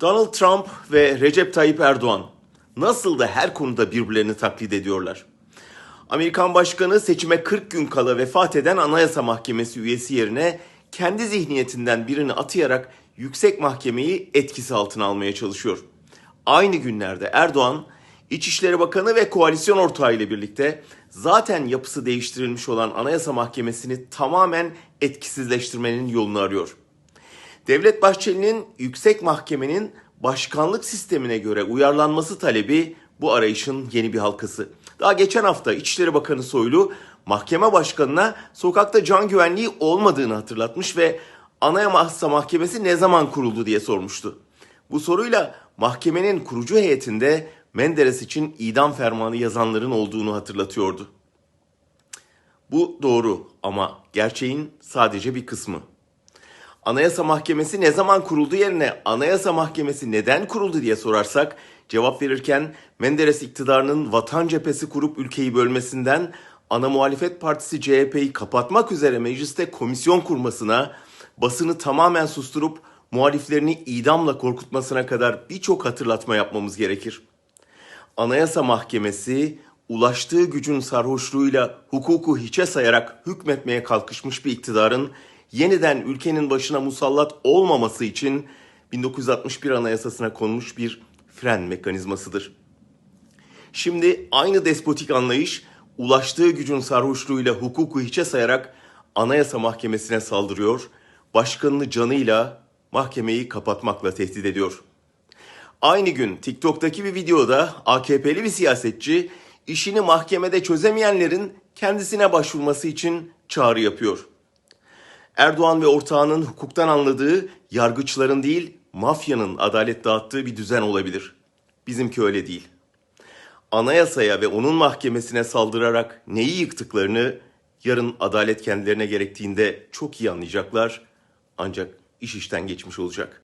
Donald Trump ve Recep Tayyip Erdoğan nasıl da her konuda birbirlerini taklit ediyorlar. Amerikan Başkanı seçime 40 gün kala vefat eden Anayasa Mahkemesi üyesi yerine kendi zihniyetinden birini atayarak yüksek mahkemeyi etkisi altına almaya çalışıyor. Aynı günlerde Erdoğan, İçişleri Bakanı ve koalisyon ortağı ile birlikte zaten yapısı değiştirilmiş olan Anayasa Mahkemesi'ni tamamen etkisizleştirmenin yolunu arıyor. Devlet Bahçeli'nin yüksek mahkemenin başkanlık sistemine göre uyarlanması talebi bu arayışın yeni bir halkası. Daha geçen hafta İçişleri Bakanı Soylu mahkeme başkanına sokakta can güvenliği olmadığını hatırlatmış ve Anayasa Mahkemesi ne zaman kuruldu diye sormuştu. Bu soruyla mahkemenin kurucu heyetinde Menderes için idam fermanı yazanların olduğunu hatırlatıyordu. Bu doğru ama gerçeğin sadece bir kısmı. Anayasa Mahkemesi ne zaman kuruldu yerine Anayasa Mahkemesi neden kuruldu diye sorarsak cevap verirken Menderes iktidarının vatan cephesi kurup ülkeyi bölmesinden ana muhalefet partisi CHP'yi kapatmak üzere mecliste komisyon kurmasına, basını tamamen susturup muhaliflerini idamla korkutmasına kadar birçok hatırlatma yapmamız gerekir. Anayasa Mahkemesi ulaştığı gücün sarhoşluğuyla hukuku hiçe sayarak hükmetmeye kalkışmış bir iktidarın yeniden ülkenin başına musallat olmaması için 1961 Anayasasına konmuş bir fren mekanizmasıdır. Şimdi aynı despotik anlayış ulaştığı gücün sarhoşluğuyla hukuku hiçe sayarak Anayasa Mahkemesi'ne saldırıyor, başkanını canıyla mahkemeyi kapatmakla tehdit ediyor. Aynı gün TikTok'taki bir videoda AKP'li bir siyasetçi işini mahkemede çözemeyenlerin kendisine başvurması için çağrı yapıyor. Erdoğan ve ortağının hukuktan anladığı yargıçların değil mafyanın adalet dağıttığı bir düzen olabilir. Bizimki öyle değil. Anayasaya ve onun mahkemesine saldırarak neyi yıktıklarını yarın adalet kendilerine gerektiğinde çok iyi anlayacaklar. Ancak iş işten geçmiş olacak.